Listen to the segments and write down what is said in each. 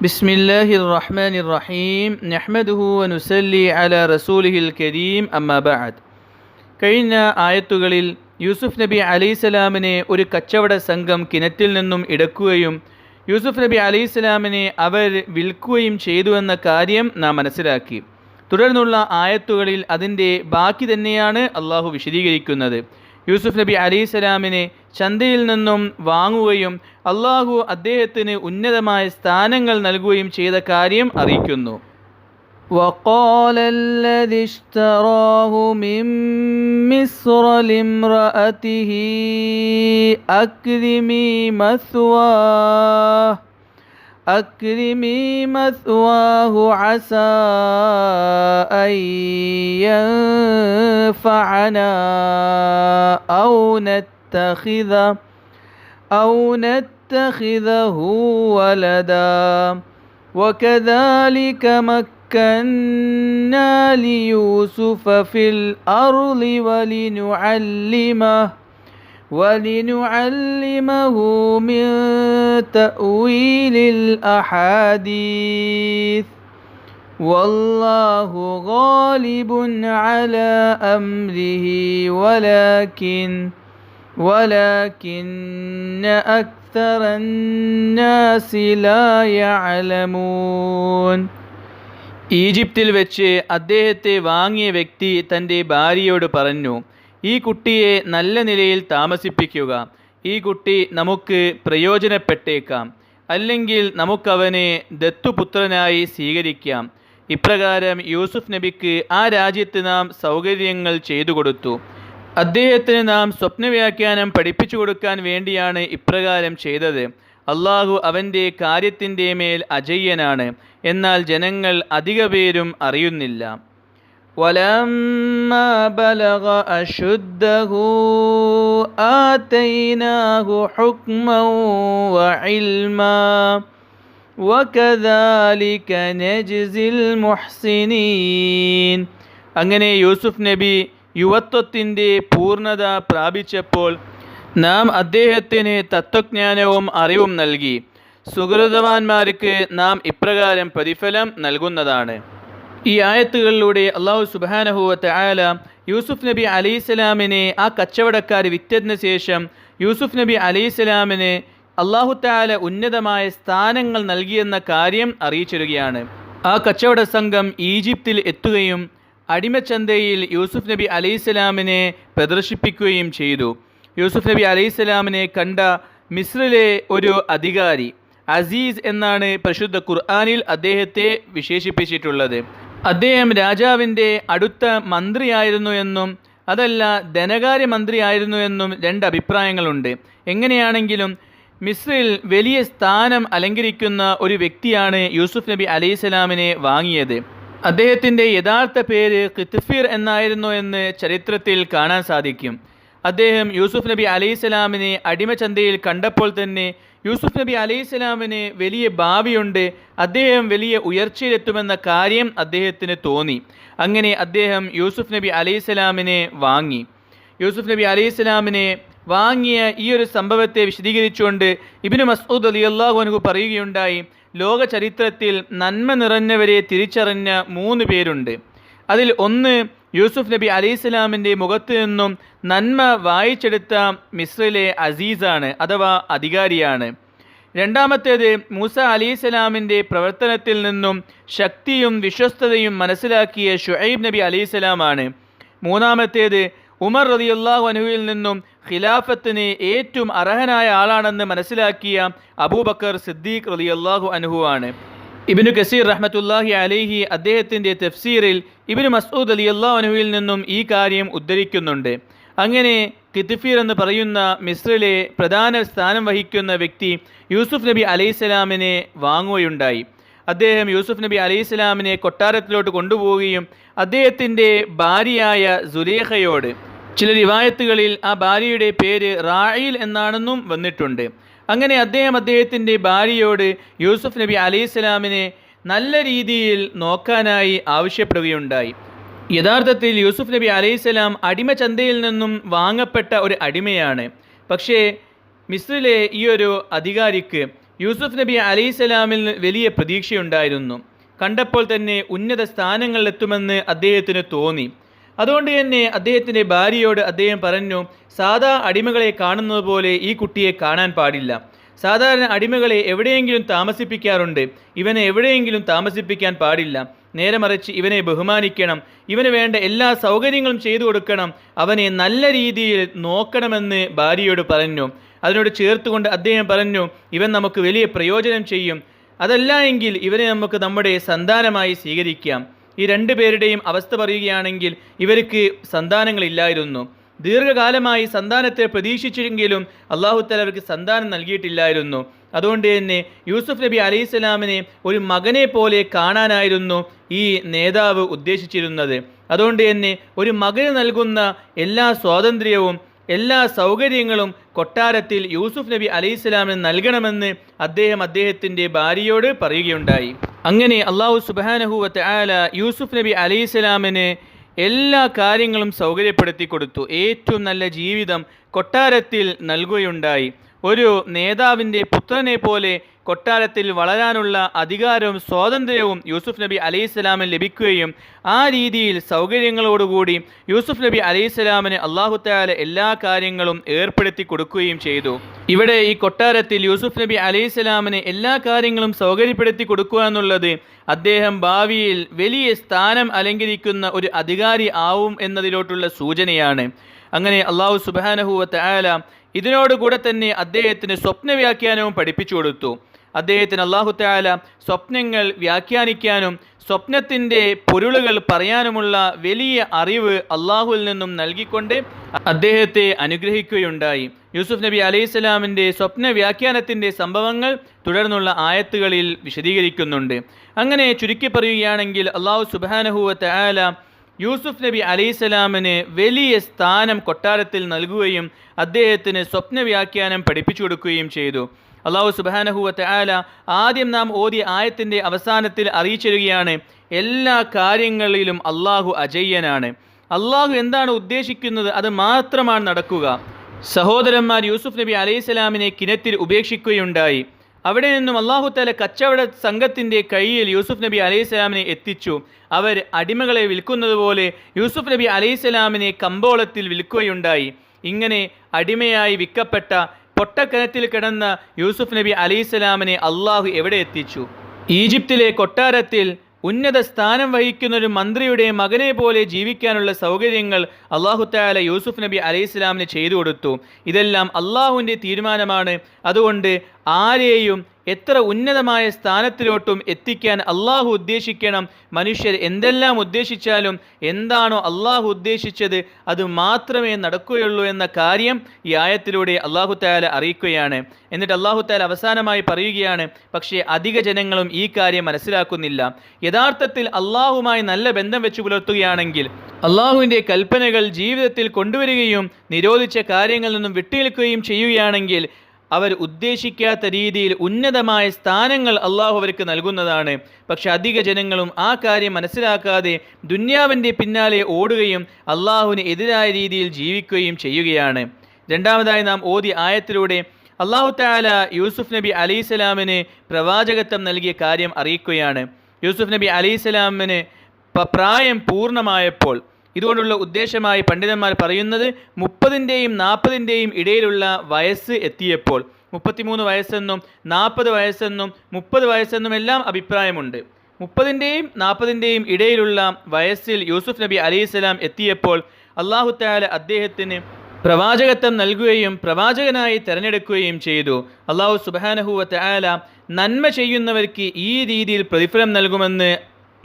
بسم الله الرحمن الرحيم نحمده ونسلي على رسوله الكريم أما بعد കഴിഞ്ഞ ആയത്തുകളിൽ യൂസുഫ് നബി അലൈഹിസ്സലാമിനെ ഒരു കച്ചവട സംഘം കിണറ്റിൽ നിന്നും ഇടക്കുകയും യൂസുഫ് നബി അലൈഹിസ്സലാമിനെ അവർ വിൽക്കുകയും ചെയ്തു എന്ന കാര്യം നാം മനസ്സിലാക്കി തുടർന്നുള്ള ആയത്തുകളിൽ അതിൻ്റെ ബാക്കി തന്നെയാണ് അള്ളാഹു വിശദീകരിക്കുന്നത് യൂസുഫ് നബി അലൈഹിസ്സലാമിനെ ചന്തയിൽ നിന്നും വാങ്ങുകയും അള്ളാഹു അദ്ദേഹത്തിന് ഉന്നതമായ സ്ഥാനങ്ങൾ നൽകുകയും ചെയ്ത കാര്യം അറിയിക്കുന്നു وقال الذي اشتراه من مصر لامرأته أكرمي مثواه أكرمي مثواه عسى أن ينفعنا أو نتخذه أو نتخذه ولدا. وكذلك مكنا ليوسف في الأرض ولنعلمه ولنعلمه من تأويل الأحاديث والله غالب على أمره ولكن ولكن أكثر الناس لا يعلمون ഈജിപ്തിൽ വെച്ച് അദ്ദേഹത്തെ വാങ്ങിയ വ്യക്തി തൻ്റെ ഭാര്യയോട് പറഞ്ഞു ഈ കുട്ടിയെ നല്ല നിലയിൽ താമസിപ്പിക്കുക. ഈ കുട്ടി നമുക്ക് പ്രയോജനപ്പെട്ടേക്കാം. അല്ലെങ്കിൽ നമുക്കവനെ ദത്തുപുത്രനായി സ്വീകരിക്കാം. ഇപ്രകാരം യൂസുഫ് നബിക്ക് ആ രാജ്യത്ത് നാം സൗകര്യങ്ങൾ ചെയ്തു കൊടുത്തു. അദ്ദേഹത്തിന് നാം സ്വപ്നവ്യാഖ്യാനം പഠിപ്പിച്ചു കൊടുക്കാൻ വേണ്ടിയാണ് ഇപ്രകാരം ചെയ്തത്. അള്ളാഹു അവന്റെ കാര്യത്തിന്റെ മേൽ അജയ്യനാണ്. എന്നാൽ ജനങ്ങൾ അധിക പേരും അറിയുന്നില്ല. ولما بلغ أشده آتيناه حكما وعلما وكذلك نجزي المحسنين അങ്ങനെ യൂസുഫ് നബി യുവത്വത്തിൻ്റെ പൂർണ്ണത പ്രാപിച്ചപ്പോൾ നാം അദ്ദേഹത്തിന് തത്വജ്ഞാനവും അറിവും നൽകി സുഹൃതവാന്മാർക്ക് നാം ഇപ്രകാരം പ്രതിഫലം നൽകുന്നതാണ് ഈ ആയത്തുകളിലൂടെ അള്ളാഹു സുബാനഹുവത്ത് ആല യൂസുഫ് നബി അലൈഹിസ്സലാമിനെ ആ കച്ചവടക്കാർ വിറ്റതിന് ശേഷം യൂസുഫ് നബി അലൈഹിസ്സലാമിന് അള്ളാഹു താല ഉന്നതമായ സ്ഥാനങ്ങൾ നൽകിയെന്ന കാര്യം അറിയിച്ചിരുകയാണ് ആ കച്ചവട സംഘം ഈജിപ്തിൽ എത്തുകയും അടിമച്ചന്തയിൽ യൂസുഫ് നബി അലൈഹിസ്സലാമിനെ പ്രദർശിപ്പിക്കുകയും ചെയ്തു. യൂസുഫ് നബി അലൈഹിസ്സലാമിനെ കണ്ട മിസ്രിലെ ഒരു അധികാരി അസീസ് എന്നാണ് പരിശുദ്ധ ഖുർആാനിൽ അദ്ദേഹത്തെ വിശേഷിപ്പിച്ചിട്ടുള്ളത്. അദ്ദേഹം രാജാവിന്റെ അടുത്ത മന്ത്രിയായിരുന്നു എന്നും അതല്ല ധനകാര്യ മന്ത്രിയായിരുന്നു എന്നും രണ്ട് അഭിപ്രായങ്ങളുണ്ട്. എങ്ങനെയാണെങ്കിലും മിസ്രിൽ വലിയ സ്ഥാനം അലങ്കരിക്കുന്ന ഒരു വ്യക്തിയാണ് യൂസുഫ് നബി അലൈഹിസ്സലാമിനെ വാങ്ങിയത്. അദ്ദേഹത്തിന്റെ യഥാർത്ഥ പേര് ഖിത്ഫീർ എന്നായിരുന്നു എന്ന് ചരിത്രത്തിൽ കാണാൻ സാധിക്കും. അദ്ദേഹം യൂസുഫ് നബി അലൈഹിസ്സലാമിനെ അടിമചന്തയിൽ കണ്ടപ്പോൾ തന്നെ യൂസുഫ് നബി അലൈഹിസ്സലാമിന് വലിയ ഭാവിയുണ്ട്. അദ്ദേഹം വലിയ ഉയർച്ചയിലെത്തുമെന്ന കാര്യം അദ്ദേഹത്തിന് തോന്നി. അങ്ങനെ അദ്ദേഹം യൂസുഫ് നബി അലൈഹിസ്സലാമിനെ വാങ്ങി. യൂസുഫ് നബി അലൈഹിസ്സലാമിനെ വാങ്ങിയ ഈ ഒരു സംഭവത്തെ വിശദീകരിച്ചുകൊണ്ട് ഇബിന് മസ്ഊദ് അലി അള്ളാഹു അനുഹു പറയുകയുണ്ടായി ലോക ചരിത്രത്തിൽ നന്മ നിറഞ്ഞവരെ തിരിച്ചറിഞ്ഞ മൂന്ന് പേരുണ്ട്. അതിൽ ഒന്ന് യൂസുഫ് നബി അലി ഇസ്ലാമിന്റെ മുഖത്ത് നിന്നും നന്മ വായിച്ചെടുത്ത മിസ്രിലെ അസീസാണ് അഥവാ അധികാരിയാണ്. രണ്ടാമത്തേത് മൂസ അലി ഇസ്ലാമിന്റെ പ്രവർത്തനത്തിൽ നിന്നും ശക്തിയും വിശ്വസ്തതയും മനസ്സിലാക്കിയ ഷുഹൈബ് നബി അലി ഇസ്ലാമാണ് മൂന്നാമത്തേത് ഉമർ റതിയുള്ളാഹു അനുവിൽ നിന്നും ഖിലാഫത്തിന് ഏറ്റവും അർഹനായ ആളാണെന്ന് മനസ്സിലാക്കിയ അബൂബക്കർ സിദ്ദീഖ് റതിയല്ലാഹു അനുഹുവാണ് ഇബിനു കസീർ റഹ്മത്തുല്ലാഹി അലൈഹി അദ്ദേഹത്തിന്റെ തഫ്സീറിൽ ഇബിനു മസൂദ് അലി അള്ളാഹുനുവിൽ നിന്നും ഈ കാര്യം ഉദ്ധരിക്കുന്നുണ്ട്. അങ്ങനെ കിത്തിഫീർ എന്ന് പറയുന്ന മിസ്രിലെ പ്രധാന സ്ഥാനം വഹിക്കുന്ന വ്യക്തി യൂസുഫ് നബി അലൈഹിസ്സലാമിനെ വാങ്ങുകയുണ്ടായി. അദ്ദേഹം യൂസുഫ് നബി അലൈഹിസ്സലാമിനെ കൊട്ടാരത്തിലോട്ട് കൊണ്ടുപോവുകയും അദ്ദേഹത്തിന്റെ ഭാര്യയായ സുലേഖയോട് ചില റിവായത്തുകളിൽ ആ ഭാര്യയുടെ പേര് റായിൽ എന്നാണെന്നും വന്നിട്ടുണ്ട്. അങ്ങനെ അദ്ദേഹം അദ്ദേഹത്തിന്റെ ഭാര്യയോട് യൂസുഫ് നബി അലൈഹിസ്സലാമിനെ നല്ല രീതിയിൽ നോക്കാനായി ആവശ്യപ്പെടുകയുണ്ടായി. യഥാർത്ഥത്തിൽ യൂസുഫ് നബി അലൈഹിസ്സലാം അടിമചന്തയിൽ നിന്നും വാങ്ങപ്പെട്ട ഒരു അടിമയാണ്. പക്ഷേ മിസ്രിലെ ഈ ഒരു അധികാരിക്ക് യൂസുഫ് നബി അലൈഹിസ്സലാമിൽ വലിയ പ്രതീക്ഷയുണ്ടായിരുന്നു. കണ്ടപ്പോൾ തന്നെ ഉന്നത സ്ഥാനങ്ങളിലെത്തുമെന്ന് അദ്ദേഹത്തിന് തോന്നി. അതുകൊണ്ട് തന്നെ അദ്ദേഹത്തിന്റെ ഭാര്യയോട് അദ്ദേഹം പറഞ്ഞു സാധാ അടിമകളെ കാണുന്നത് പോലെ ഈ കുട്ടിയെ കാണാൻ പാടില്ല. സാധാരണ അടിമകളെ എവിടെയെങ്കിലും താമസിപ്പിക്കാറുണ്ട്. ഇവനെ എവിടെയെങ്കിലും താമസിപ്പിക്കാൻ പാടില്ല. നേരെ മറിച്ച് ഇവനെ ബഹുമാനിക്കണം. ഇവന് വേണ്ട എല്ലാ സൗകര്യങ്ങളും ചെയ്തു കൊടുക്കണം. അവനെ നല്ല രീതിയിൽ നോക്കണമെന്ന് ഭാര്യയോട് പറഞ്ഞു. അതിനോട് ചേർത്തുകൊണ്ട് അദ്ദേഹം പറഞ്ഞു ഇവൻ നമുക്ക് വലിയ പ്രയോജനം ചെയ്യും. അതല്ല എങ്കിൽ ഇവനെ നമുക്ക് നമ്മുടെ സന്താനമായി സ്വീകരിക്കാം. ഈ രണ്ടു പേരുടെയും അവസ്ഥ പറയുകയാണെങ്കിൽ ഇവർക്ക് സന്താനങ്ങളില്ലായിരുന്നു. ദീർഘകാലമായി സന്താനത്തെ പ്രതീക്ഷിച്ചെങ്കിലും അള്ളാഹുത്തല അവർക്ക് സന്താനം നൽകിയിട്ടില്ലായിരുന്നു. അതുകൊണ്ട് തന്നെ യൂസുഫ് നബി അലൈഹിസ്സലാമിനെ ഒരു മകനെ പോലെ കാണാനായിരുന്നു ഈ നേതാവ് ഉദ്ദേശിച്ചിരുന്നത്. അതുകൊണ്ട് തന്നെ ഒരു മകന് നൽകുന്ന എല്ലാ സ്വാതന്ത്ര്യവും എല്ലാ സൗകര്യങ്ങളും കൊട്ടാരത്തിൽ യൂസുഫ് നബി അലൈഹിസ്ലാമിന് നൽകണമെന്ന് അദ്ദേഹം അദ്ദേഹത്തിന്റെ ഭാര്യയോട് പറയുകയുണ്ടായി. അങ്ങനെ അള്ളാഹു സുബാനഹുവത്ത് ആല യൂസുഫ് നബി അലൈഹിസ്ലാമിന് എല്ലാ കാര്യങ്ങളും സൗകര്യപ്പെടുത്തി കൊടുത്തു. ഏറ്റവും നല്ല ജീവിതം കൊട്ടാരത്തിൽ നൽകുകയുണ്ടായി. ഒരു നേതാവിന്റെ പുത്രനെ പോലെ കൊട്ടാരത്തിൽ വളരാനുള്ള അധികാരവും സ്വാതന്ത്ര്യവും യൂസുഫ് നബി അലൈഹിസ്സലാമിന് ലഭിക്കുകയും ആ രീതിയിൽ സൗകര്യങ്ങളോടുകൂടി യൂസുഫ് നബി അലൈഹിസ്സലാമിന് അള്ളാഹുത്താല എല്ലാ കാര്യങ്ങളും ഏർപ്പെടുത്തി കൊടുക്കുകയും ചെയ്തു. ഇവിടെ ഈ കൊട്ടാരത്തിൽ യൂസുഫ് നബി അലൈഹിസ്സലാമിന് എല്ലാ കാര്യങ്ങളും സൗകര്യപ്പെടുത്തി കൊടുക്കുക എന്നുള്ളത് അദ്ദേഹം ഭാവിയിൽ വലിയ സ്ഥാനം അലങ്കരിക്കുന്ന ഒരു അധികാരി ആവും എന്നതിലോട്ടുള്ള സൂചനയാണ്. അങ്ങനെ അള്ളാഹു സുബാനഹുവത്ത് ആല ഇതിനോടുകൂടെ തന്നെ അദ്ദേഹത്തിന് സ്വപ്ന വ്യാഖ്യാനവും പഠിപ്പിച്ചു കൊടുത്തു. അദ്ദേഹത്തിന് അള്ളാഹു താല സ്വപ്നങ്ങൾ വ്യാഖ്യാനിക്കാനും സ്വപ്നത്തിന്റെ പൊരുളുകൾ പറയാനുമുള്ള വലിയ അറിവ് അള്ളാഹുവിൽ നിന്നും നൽകിക്കൊണ്ട് അദ്ദേഹത്തെ അനുഗ്രഹിക്കുകയുണ്ടായി. യൂസുഫ് നബി അലൈഹി സ്വലാമിന്റെ സ്വപ്ന വ്യാഖ്യാനത്തിന്റെ സംഭവങ്ങൾ തുടർന്നുള്ള ആയത്തുകളിൽ വിശദീകരിക്കുന്നുണ്ട്. അങ്ങനെ ചുരുക്കി പറയുകയാണെങ്കിൽ അള്ളാഹു സുബാനഹുവ ആല യൂസുഫ് നബി അലൈഹിസ്സലാമിന് വലിയ സ്ഥാനം കൊട്ടാരത്തിൽ നൽകുകയും അദ്ദേഹത്തിന് സ്വപ്ന വ്യാഖ്യാനം പഠിപ്പിച്ചു കൊടുക്കുകയും ചെയ്തു. അള്ളാഹു സുബാനഹുവത്തെ ആല ആദ്യം നാം ഓതിയ ആയത്തിന്റെ അവസാനത്തിൽ അറിയിച്ചിരുകയാണ് എല്ലാ കാര്യങ്ങളിലും അള്ളാഹു അജയ്യനാണ്. അള്ളാഹു എന്താണ് ഉദ്ദേശിക്കുന്നത്? അത് മാത്രമാണ് നടക്കുക. സഹോദരന്മാർ യൂസുഫ് നബി അലൈഹിസ്സലാമിനെ കിണറ്റിൽ ഉപേക്ഷിക്കുകയുണ്ടായി. അവിടെ നിന്നും അള്ളാഹു താല കച്ചവട സംഘത്തിന്റെ കയ്യിൽ യൂസുഫ് നബി അലൈഹിസ്സലാമിനെ എത്തിച്ചു. അവർ അടിമകളെ വിൽക്കുന്നത് പോലെ യൂസുഫ് നബി അലൈഹിസ്സലാമിനെ കമ്പോളത്തിൽ വിൽക്കുകയുണ്ടായി. ഇങ്ങനെ അടിമയായി വിൽക്കപ്പെട്ട പൊട്ടക്കനത്തിൽ കിടന്ന യൂസുഫ് നബി അലൈഹിസ്സലാമിനെ അള്ളാഹു എവിടെ എത്തിച്ചു? ഈജിപ്തിലെ കൊട്ടാരത്തിൽ ഉന്നത സ്ഥാനം വഹിക്കുന്ന ഒരു മന്ത്രിയുടെ മകനെ പോലെ ജീവിക്കാനുള്ള സൗകര്യങ്ങൾ അള്ളാഹു താല യൂസുഫ് നബി അലൈഹി സ്വലാമിന് ചെയ്തു കൊടുത്തു. ഇതെല്ലാം അള്ളാഹുവിന്റെ തീരുമാനമാണ്. അതുകൊണ്ട് ആരെയും എത്ര ഉന്നതമായ സ്ഥാനത്തിലോട്ടും എത്തിക്കാൻ അള്ളാഹു ഉദ്ദേശിക്കണം? മനുഷ്യർ എന്തെല്ലാം ഉദ്ദേശിച്ചാലും എന്താണോ അള്ളാഹു ഉദ്ദേശിച്ചത് അത് മാത്രമേ നടക്കുകയുള്ളൂ എന്ന കാര്യം ഈ ആയത്തിലൂടെ അള്ളാഹു താല അറിയിക്കുകയാണ്. എന്നിട്ട് അള്ളാഹു താല അവസാനമായി പറയുകയാണ് പക്ഷേ അധിക ജനങ്ങളും ഈ കാര്യം മനസ്സിലാക്കുന്നില്ല. യഥാർത്ഥത്തിൽ അള്ളാഹുമായി നല്ല ബന്ധം വെച്ച് പുലർത്തുകയാണെങ്കിൽ അള്ളാഹുവിന്റെ കൽപ്പനകൾ ജീവിതത്തിൽ കൊണ്ടുവരികയും നിരോധിച്ച കാര്യങ്ങളിൽ നിന്നും വിട്ടുനിൽക്കുകയും ചെയ്യുകയാണെങ്കിൽ അവർ ഉദ്ദേശിക്കാത്ത രീതിയിൽ ഉന്നതമായ സ്ഥാനങ്ങൾ അള്ളാഹു അവർക്ക് നൽകുന്നതാണ്. പക്ഷെ അധിക ജനങ്ങളും ആ കാര്യം മനസ്സിലാക്കാതെ ദുന്യാവിന്റെ പിന്നാലെ ഓടുകയും അള്ളാഹുവിന് എതിരായ രീതിയിൽ ജീവിക്കുകയും ചെയ്യുകയാണ്. രണ്ടാമതായി നാം ഓതി ആയത്തിലൂടെ അള്ളാഹു താല യൂസുഫ് നബി അലൈഹിസ്സലാമിന് പ്രവാചകത്വം നൽകിയ കാര്യം അറിയിക്കുകയാണ്. യൂസുഫ് നബി അലൈഹിസ്സലാമിന് പ്രായം പൂർണമായപ്പോൾ ഇതുകൊണ്ടുള്ള ഉദ്ദേശമായി പണ്ഡിതന്മാർ പറയുന്നത് മുപ്പതിന്റെയും നാൽപ്പതിന്റെയും ഇടയിലുള്ള വയസ്സ് എത്തിയപ്പോൾ മുപ്പത്തിമൂന്ന് വയസ്സെന്നും നാൽപ്പത് വയസ്സെന്നും മുപ്പത് വയസ്സെന്നും എല്ലാം അഭിപ്രായമുണ്ട്. മുപ്പതിന്റെയും നാൽപ്പതിന്റെയും ഇടയിലുള്ള വയസ്സിൽ യൂസുഫ് നബി അലൈഹിസ്സലാം എത്തിയപ്പോൾ അള്ളാഹു താല അദ്ദേഹത്തിന് പ്രവാചകത്വം നൽകുകയും പ്രവാചകനായി തിരഞ്ഞെടുക്കുകയും ചെയ്തു. അള്ളാഹു സുബാനഹുവ താല നന്മ ചെയ്യുന്നവർക്ക് ഈ രീതിയിൽ പ്രതിഫലം നൽകുമെന്ന്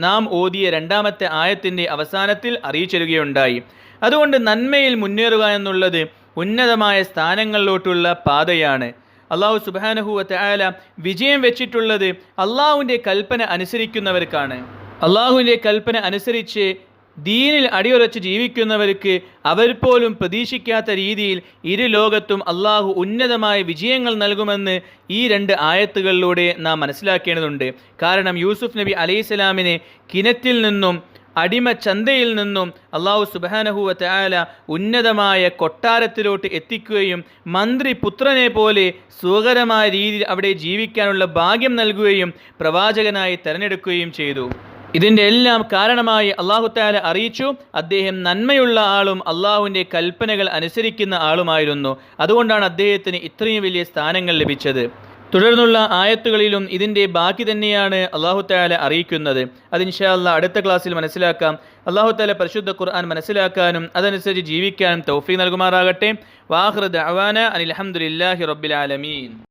നാം ഓതിയ രണ്ടാമത്തെ ആയത്തിന്റെ അവസാനത്തിൽ അറിയിച്ചിരുകയുണ്ടായി. അതുകൊണ്ട് നന്മയിൽ മുന്നേറുക എന്നുള്ളത് ഉന്നതമായ സ്ഥാനങ്ങളിലോട്ടുള്ള പാതയാണ്. അള്ളാഹു സുബാനഹുവത്തെ ആയാല വിജയം വെച്ചിട്ടുള്ളത് അള്ളാഹുവിന്റെ കൽപ്പന അനുസരിക്കുന്നവർക്കാണ്. അള്ളാഹുവിന്റെ കൽപ്പന അനുസരിച്ച് ദീനിൽ അടിയുറച്ച് ജീവിക്കുന്നവർക്ക് അവർ പോലും പ്രതീക്ഷിക്കാത്ത രീതിയിൽ ഇരു ലോകത്തും അള്ളാഹു ഉന്നതമായ വിജയങ്ങൾ നൽകുമെന്ന് ഈ രണ്ട് ആയത്തുകളിലൂടെ നാം മനസ്സിലാക്കേണ്ടതുണ്ട്. കാരണം യൂസുഫ് നബി അലൈഹിസ്സലാമിനെ കിനത്തിൽ നിന്നും അടിമ ചന്തയിൽ നിന്നും അള്ളാഹു സുബാനഹുവ ആല ഉന്നതമായ കൊട്ടാരത്തിലോട്ട് എത്തിക്കുകയും മന്ത്രി പുത്രനെ പോലെ സുഖകരമായ രീതിയിൽ അവിടെ ജീവിക്കാനുള്ള ഭാഗ്യം നൽകുകയും പ്രവാചകനായി തിരഞ്ഞെടുക്കുകയും ചെയ്തു. ഇതിന്റെ എല്ലാം കാരണമായി അള്ളാഹു താല അറിയിച്ചു. അദ്ദേഹം നന്മയുള്ള ആളും അള്ളാഹുവിന്റെ കൽപ്പനകൾ അനുസരിക്കുന്ന ആളുമായിരുന്നു. അതുകൊണ്ടാണ് അദ്ദേഹത്തിന് ഇത്രയും വലിയ സ്ഥാനങ്ങൾ ലഭിച്ചത്. തുടർന്നുള്ള ആയത്തുകളിലും ഇതിന്റെ ബാക്കി തന്നെയാണ് അള്ളാഹു താല അറിയിക്കുന്നത്. അത് ഇൻഷാ അല്ലാ അടുത്ത ക്ലാസ്സിൽ മനസ്സിലാക്കാം. അള്ളാഹു താല പരിശുദ്ധ ഖുർആൻ മനസ്സിലാക്കാനും അതനുസരിച്ച് ജീവിക്കാനും തൗഫീ നൽകുമാറാകട്ടെ. വാഹൃദ് അവാന അനിൽ അഹമ്മദില്ലാഹി റബ്ബിൽ ആലമീൻ.